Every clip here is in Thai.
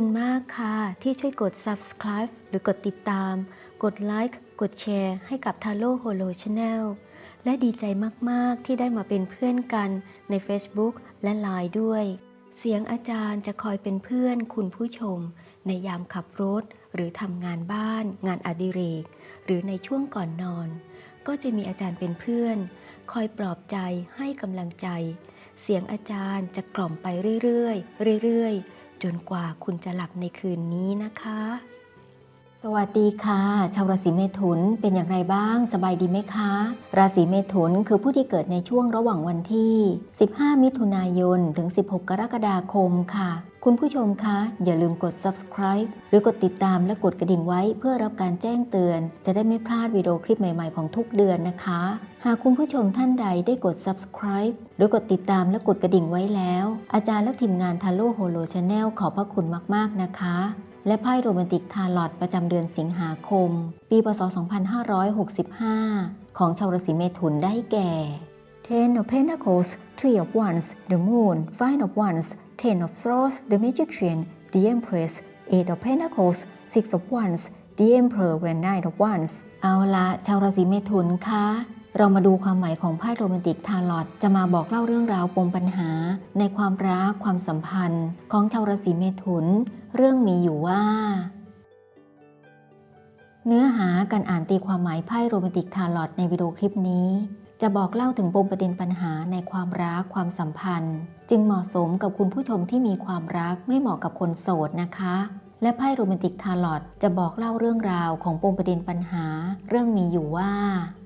คุณมากค่ะ ที่ช่วยกด subscribe หรือกดติดตาม กดไลค์กดแชร์ให้กับ Taro Holo Channel และดีใจมาก ๆ ที่ได้มาเป็นเพื่อนกันใน Facebook และ Line ด้วย เสียงอาจารย์จะคอยเป็นเพื่อนคุณผู้ชม ในยามขับรถ หรือทำงานบ้าน งานอดิเรก หรือในช่วงก่อนนอน ก็จะมีอาจารย์เป็นเพื่อน คอยปลอบใจให้กำลังใจ เสียงอาจารย์จะกล่อมไปเรื่อยๆเรื่อยๆ จนกว่าคุณจะหลับในคืนนี้นะคะ สวัสดีค่ะ ชาวราศีเมถุนเป็นอย่างไรบ้าง สบายดีไหมคะ ราศีเมถุนคือผู้ที่เกิดในช่วงระหว่างวันที่ 15 มิถุนายน ถึง 16 กรกฎาคมค่ะ คุณผู้ชมคะ อย่าลืมกด subscribe หรือกดติดตามและกดกระดิ่งไว้เพื่อรับการแจ้งเตือน จะได้ไม่พลาดวิดีโอคลิปใหม่ ๆ ของทุกเดือนนะคะ หากคุณผู้ชมท่านใดได้กด subscribe หรือกดติดตามและกดกระดิ่งไว้แล้ว อาจารย์และทีมงาน Taro Holo Channel ขอบพระคุณมากๆนะคะ และไพ่โรแมนติกทาร์ลอตประจำเดือนสิงหาคม ปีพศ 2565 ของชาวราศีเมถุนได้แก่ Ten of Pentacles Three of Wands The Moon Five of Wands Ten of Swords The Magician The Empress Eight of Pentacles Six of Wands The Emperor and Nine of Wands เอาละชาวราศีเมถุนคะ เรามาดูความหมายของไพ่โรแมนติกทาลอตจะมาบอกเล่าเรื่องราวปมปัญหา ในความรักความสัมพันธ์ ของชาวราศีเมถุน เรื่องมีอยู่ว่า เนื้อหาการอ่านตีความหมายไพ่โรแมนติกทาลอตในวิดีโอคลิปนี้ จะบอกเล่าถึงปมประเด็นปัญหาในความรักความสัมพันธ์ จึงเหมาะสมกับคุณผู้ชมที่มีความรักไม่เหมาะกับคนโสดนะคะและไพ่โรแมนติกทาลอตจะบอกเล่าเรื่องราวของปมประเด็นปัญหา เรื่องมีอยู่ว่า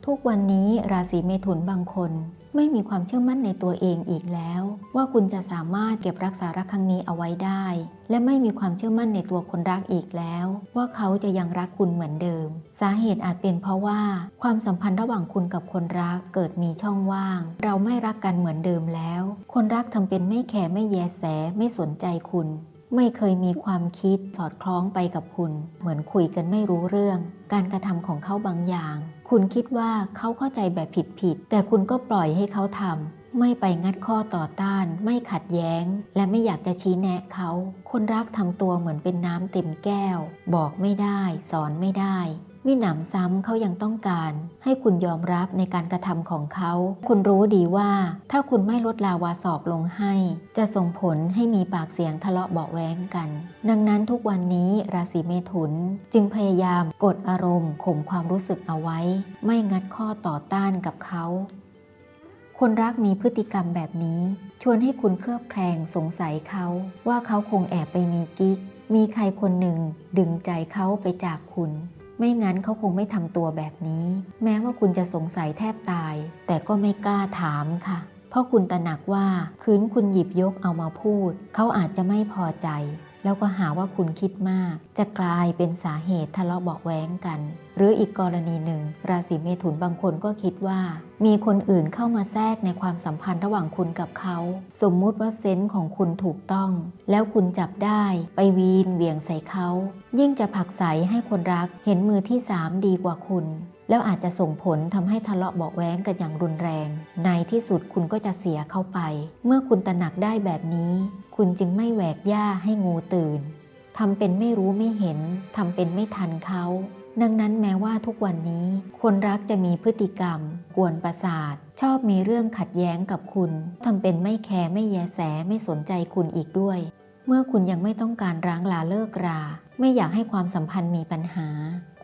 ทุกวันนี้ราศีเมถุนบางคน ไม่มีความเชื่อมั่นในตัวเองอีกแล้ว ว่าคุณจะสามารถเก็บรักษารักครั้งนี้เอาไว้ได้ และไม่มีความเชื่อมั่นในตัวคนรักอีกแล้ว ว่าเขาจะยังรักคุณเหมือนเดิม สาเหตุอาจเป็นเพราะว่า ความสัมพันธ์ระหว่างคุณกับคนรักเกิดมีช่องว่าง เราไม่รักกันเหมือนเดิมแล้ว คนรักทำเป็นไม่แคร์ไม่แยแสไม่สนใจคุณ ไม่เคยมีความคิดสอดคล้องไปกับคุณ เหมือนคุยกันไม่รู้เรื่อง การกระทำของเขาบางอย่าง คุณคิดว่าเขาเข้าใจแบบผิดๆแต่คุณก็ปล่อยให้เขาทำไม่ไปงัดข้อต่อต้าน ไม่ขัดแย้ง และไม่อยากจะชี้แนะเขา คนรักทำตัวเหมือนเป็นน้ำเต็มแก้ว บอกไม่ได้ สอนไม่ได้ มิหนำซ้ำเขายังต้องการ ให้คุณยอมรับในการกระทำของเขา คุณรู้ดีว่า ถ้าคุณไม่ลดลาวาสอกลงให้ จะส่งผลให้มีปากเสียงทะเลาะเบาแว้งกัน ดังนั้นทุกวันนี้ราศีเมถุนจึงพยายามกดอารมณ์ข่มความรู้สึกเอาไว้ ไม่งัดข้อต่อต้านกับเขา คนรักมีพฤติกรรมแบบนี้ ชวนให้คุณเคลือบแคลงสงสัยเขาว่าเขาคงแอบไปมีกิ๊กมีใครคนหนึ่งดึงใจเขาไปจากคุณ ไม่งั้นเขาคงไม่ทำตัวแบบนี้ แม้ว่าคุณจะสงสัยแทบตาย แต่ก็ไม่กล้าถามค่ะ เพราะคุณตระหนักว่าคืนคุณหยิบยกเอามาพูด เขาอาจจะไม่พอใจ แล้วก็หาว่าคุณคิดมาก จะกลายเป็นสาเหตุทะเลาะเบาะแว้งกัน หรืออีกกรณีหนึ่ง ราศีเมถุนบางคนก็คิดว่า มีคนอื่นเข้ามาแทรกในความสัมพันธ์ระหว่างคุณกับเขา สมมุติว่าเซนส์ของคุณถูกต้อง แล้วคุณจับได้ไปวีนเวี่ยงใส่เขา ยิ่งจะผลักไสให้คนรักเห็นมือที่สามดีกว่าคุณ แล้วอาจจะส่งผลทำให้ทะเลาะเบาะแว้งกันอย่างรุนแรง ในที่สุดคุณก็จะเสียเข้าไป เมื่อคุณตระหนักได้แบบนี้ คุณจึงไม่แหวกหญ้าให้งูตื่นทำเป็นไม่รู้ไม่เห็นทำเป็นไม่ทันเขาดังนั้นแม้ว่าทุกวันนี้ คนรักจะมีพฤติกรรม กวนประสาท ชอบมีเรื่องขัดแย้งกับคุณทำเป็นไม่แคร์ไม่แยแสไม่สนใจคุณอีกด้วย เมื่อคุณยังไม่ต้องการร้างลาเลิกรา ไม่อยากให้ความสัมพันธ์มีปัญหา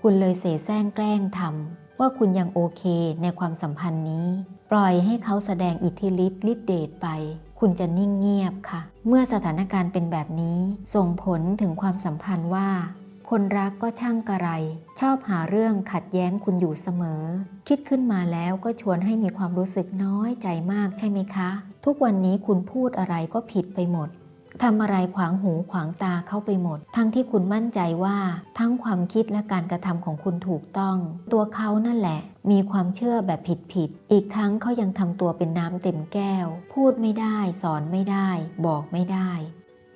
คุณเลยเสแสร้งแกล้งทำว่าคุณยังโอเคในความสัมพันธ์นี้ ปล่อยให้เขาแสดงอิทธิฤทธิ์ฤทธิเดชไป คุณจะนิ่งเงียบค่ะ เมื่อสถานการณ์เป็นแบบนี้ส่งผลถึงความสัมพันธ์ว่า คนรักก็ช่างกระไร ชอบหาเรื่องขัดแย้งคุณอยู่เสมอ คิดขึ้นมาแล้วก็ชวนให้มีความรู้สึกน้อยใจมากใช่ไหมคะ ทุกวันนี้คุณพูดอะไรก็ผิดไปหมด ทำอะไรขวางหูขวางตาเข้าไปหมด ทั้งที่คุณมั่นใจว่า ทั้งความคิดและการกระทำของคุณถูกต้อง ตัวเขานั่นแหละ มีความเชื่อแบบผิดๆอีกทั้งเขายังทำตัวเป็นน้ำเต็มแก้ว พูดไม่ได้ สอนไม่ได้ บอกไม่ได้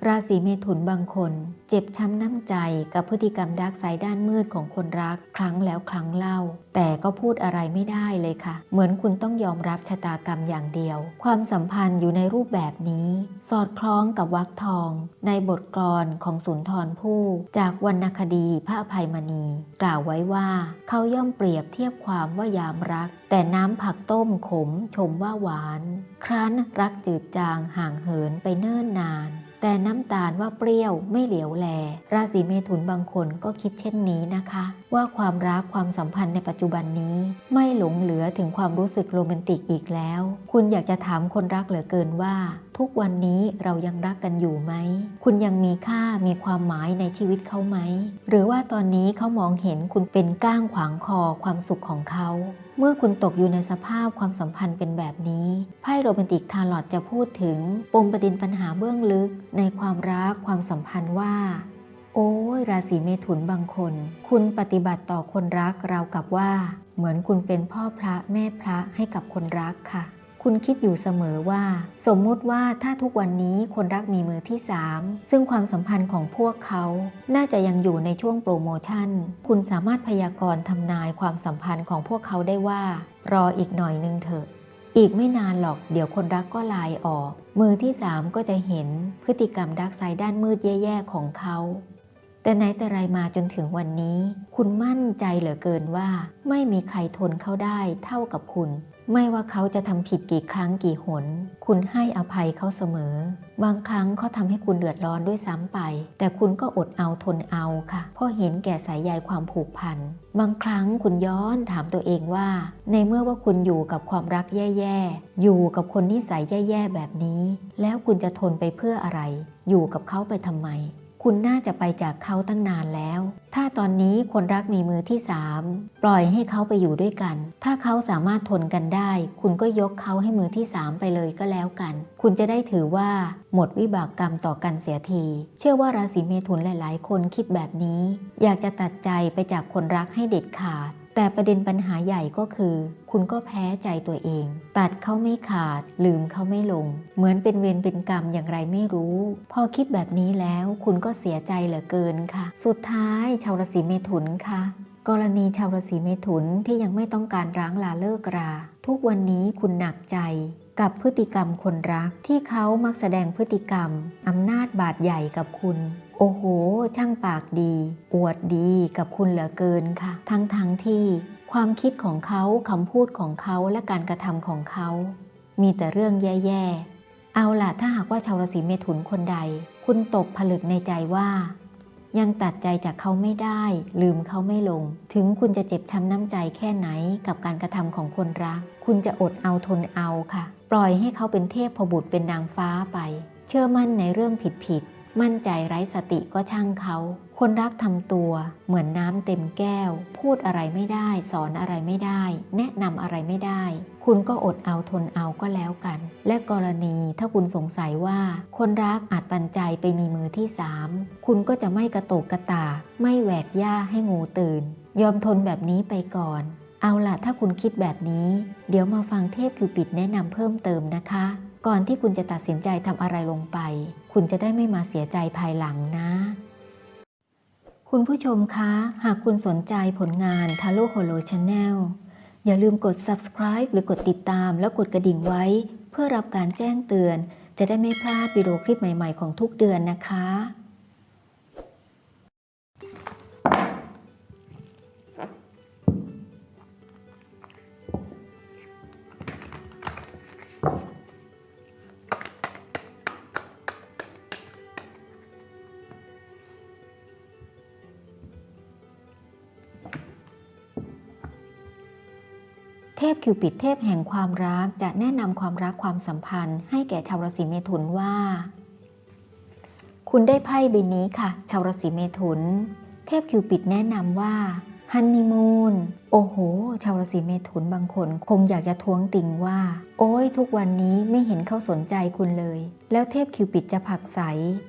ราศีเมถุนบางคน เจ็บช้ำน้ำใจกับพฤติกรรมดักไซด้านมืดของคนรักครั้งแล้วครั้งเล่า แต่ก็พูดอะไรไม่ได้เลยค่ะ เหมือนคุณต้องยอมรับชะตากรรมอย่างเดียว ความสัมพันธ์อยู่ในรูปแบบนี้ สอดคล้องกับวักทอง ในบทกลอนของสุนทรภู่จากวรรณคดีพระอภัยมณี กล่าวไว้ว่า เขาย่อมเปรียบเทียบความว่ายามรัก แต่น้ำผักต้มขมชมว่าหวาน ครั้นรักจืดจางห่างเหินไปเนิ่นนาน แต่น้ำตาลว่าเปรี้ยวไม่เหลียวแล ราศีเมถุนบางคนก็คิดเช่นนี้นะคะ ว่าความรักความสัมพันธ์ในปัจจุบันนี้ ไม่หลงเหลือถึงความรู้สึกโรแมนติกอีกแล้ว คุณอยากจะถามคนรักเหลือเกินว่า ทุกวันนี้เรายังรักกันอยู่ไหม คุณยังมีค่ามีความหมายในชีวิตเขาไหม หรือว่าตอนนี้เขามองเห็นคุณเป็นก้างขวางคอความสุขของเขา เมื่อคุณตกอยู่ในสภาพความสัมพันธ์เป็นแบบนี้ไพ่โรแมนติกทาลอตจะพูดถึงปมประเด็นปัญหาเบื้องลึกในความรักความสัมพันธ์ว่า โอ้ยราศีเมถุนบางคน คุณปฏิบัติต่อคนรักราวกับว่า เหมือนคุณเป็นพ่อพระแม่พระให้กับคนรักค่ะ คุณคิดอยู่เสมอว่า สมมุติว่าถ้าทุกวันนี้คนรักมีมือที่ 3 ซึ่งความสัมพันธ์ของพวกเขา น่าจะยังอยู่ในช่วงโปรโมชั่น คุณสามารถพยากรณ์ทำนายความสัมพันธ์ของพวกเขาได้ว่า รออีกหน่อยนึงเถอะอีกไม่นานหรอกเดี๋ยวคนรักก็ลายออก มือที่ 3 ก็จะเห็นพฤติกรรมดักไซด์ด้านมืดแย่ ๆ ของเขา แต่ไหนแต่ไรมาจนถึงวันนี้ คุณมั่นใจเหลือเกินว่า ไม่มีใครทนเขาได้เท่ากับคุณ ไม่ว่าเขาจะทำผิดกี่ครั้งกี่หน คุณให้อภัยเขาเสมอ บางครั้งเขาทำให้คุณเดือดร้อนด้วยซ้ำไป แต่คุณก็อดเอาทนเอาค่ะ เพราะเห็นแก่สายใยความผูกพัน บางครั้งคุณย้อนถามตัวเองว่า ในเมื่อว่าคุณอยู่กับความรักแย่ๆ อยู่กับคนนิสัยแย่ๆแบบนี้ แล้วคุณจะทนไปเพื่ออะไร อยู่กับเขาไปทำไม คุณน่าจะไปจากเขาตั้งนานแล้ว ถ้าตอนนี้คนรักมีมือที่สามปล่อยให้เขาไปอยู่ด้วยกัน ถ้าเขาสามารถทนกันได้ คุณก็ยกเขาให้มือที่สามไปเลยก็แล้วกัน คุณจะได้ถือว่า หมดวิบากกรรมต่อกันเสียที เชื่อว่าราศีเมถุนหลาย ๆ คนคิดแบบนี้ อยากจะตัดใจไปจากคนรักให้เด็ดขาด แต่ประเด็นปัญหาใหญ่ก็คือ คุณก็แพ้ใจตัวเอง ตัดเขาไม่ขาด ลืมเขาไม่ลง เหมือนเป็นเวรเป็นกรรมอย่างไรไม่รู้ พอคิดแบบนี้แล้วคุณก็เสียใจเหลือเกินค่ะ สุดท้ายชาวราศีเมถุนค่ะ กรณีชาวราศีเมถุนที่ยังไม่ต้องการร้างลาเลิกรา ทุกวันนี้คุณหนักใจกับพฤติกรรมคนรักที่เขามักแสดงพฤติกรรม อำนาจบาดใหญ่กับคุณ โอ้โห ช่างปากดี อวดดีกับคุณเหลือเกินค่ะ ทั้งทั้งที่ความคิดของเขาคำพูดของเขาและการกระทำของเขา มีแต่เรื่องแย่ๆ เอาล่ะถ้าหากว่าชาวราศีเมถุนคนใด คุณตกผลึกในใจว่า ยังตัดใจจากเขาไม่ได้ ลืมเขาไม่ลง ถึงคุณจะเจ็บช้ำน้ำใจแค่ไหนกับการกระทำของคนรัก คุณจะอดเอาทนเอาค่ะ ปล่อยให้เขาเป็นเทพพบุตรเป็นนางฟ้าไป เชื่อมั่นในเรื่องผิดๆ มั่นใจไร้สติก็ช่างเขา คนรักทำตัว เหมือนน้ำเต็มแก้ว พูดอะไรไม่ได้ สอนอะไรไม่ได้ แนะนำอะไรไม่ได้ คุณก็อดเอาทนเอาก็แล้วกัน และกรณีถ้าคุณสงสัยว่า คนรักอาจปันใจไปมีมือที่สามคุณก็จะไม่กระโตกกระตากไม่แหวกหญ้าให้งูตื่น ยอมทนแบบนี้ไปก่อน เอาล่ะถ้าคุณคิดแบบนี้ เดี๋ยวมาฟังเทพคิวปิดแนะนำเพิ่มเติมนะคะ ก่อนที่คุณจะตัดสินใจทำอะไรลงไป คุณจะได้ไม่มาเสียใจภายหลังนะ คุณผู้ชมคะ หากคุณสนใจผลงาน t a r o Holo Channel อย่าลืมกด subscribe หรือกดติดตามแล้วกดกระดิ่งไว้ เพื่อรับการแจ้งเตือน จะได้ไม่พลาดวิดีโอคลิปใหม่ ๆ ของทุกเดือนนะคะ พคิวปิดเทพแห่งความรักจะแนะนำความรักความสัมพันธ์ ให้แก่ชาวราศีเมถุนว่า คุณได้ไพ่ใบนี้ค่ะ ชาวราศีเมถุน เทพคิวปิดแนะนำว่าฮันนีมูนโอ้โห ชาวราศีเมถุนบางคนคงอยากจะท้วงติงว่า โอ้ยทุกวันนี้ไม่เห็นเขาสนใจคุณเลย แล้วเทพคิวปิดจะผักใส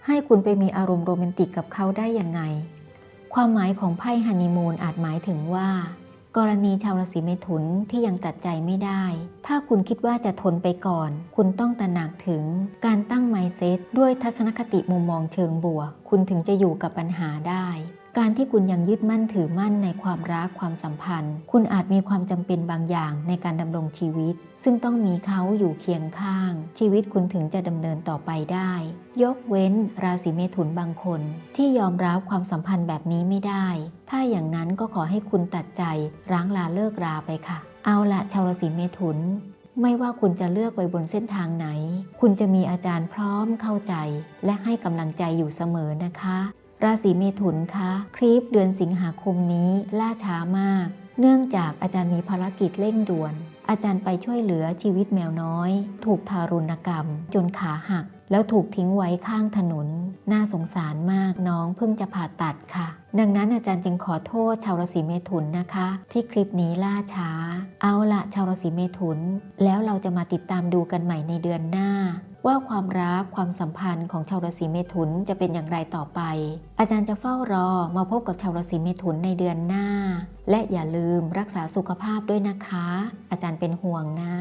ให้คุณไปมีอารมณ์โรแมนติกกับเขาได้ยังไง ความหมายของไพ่ฮันนีมูนอาจหมายถึงว่า กรณีชาวราศีเมถุนที่ยังตัดใจไม่ได้ ถ้าคุณคิดว่าจะทนไปก่อน คุณต้องตระหนักถึงการตั้งไมเซ็ตด้วยทัศนคติมุมมองเชิงบวก คุณถึงจะอยู่กับปัญหาได้ การที่คุณยังยึดมั่นถือมั่นในความรักความสัมพันธ์ คุณอาจมีความจำเป็นบางอย่างในการดำรงชีวิต ซึ่งต้องมีเขาอยู่เคียงข้าง ชีวิตคุณถึงจะดำเนินต่อไปได้ ยกเว้นราศีเมถุนบางคน ที่ยอมรับความสัมพันธ์แบบนี้ไม่ได้ ถ้าอย่างนั้นก็ขอให้คุณตัดใจร้างลาเลิกราไปค่ะ เอาละชาวราศีเมถุนไม่ว่าคุณจะเลือกไปบนเส้นทางไหน คุณจะมีอาจารย์พร้อมเข้าใจ และให้กำลังใจอยู่เสมอนะคะ ราศีเมถุนคะคลิปเดือนสิงหาคมนี้ล่าช้ามาก เนื่องจากอาจารย์มีภารกิจเร่งด่วน อาจารย์ไปช่วยเหลือชีวิตแมวน้อย ถูกทารุณกรรม จนขาหักแล้วถูกทิ้งไว้ข้างถนน น่าสงสารมากน้องเพิ่งจะผ่าตัดค่ะ ดังนั้นอาจารย์จึงขอโทษชาวราศีเมถุนนะคะ ที่คลิปนี้ล่าช้า เอาละชาวราศีเมถุน แล้วเราจะมาติดตามดูกันใหม่ในเดือนหน้า ว่าความรักความสัมพันธ์ของชาวราศีเมถุนจะเป็นอย่างไรต่อไป อาจารย์จะเฝ้ารอมาพบกับชาวราศีเมถุนในเดือนหน้า และอย่าลืมรักษาสุขภาพด้วยนะคะ อาจารย์เป็นห่วงนะ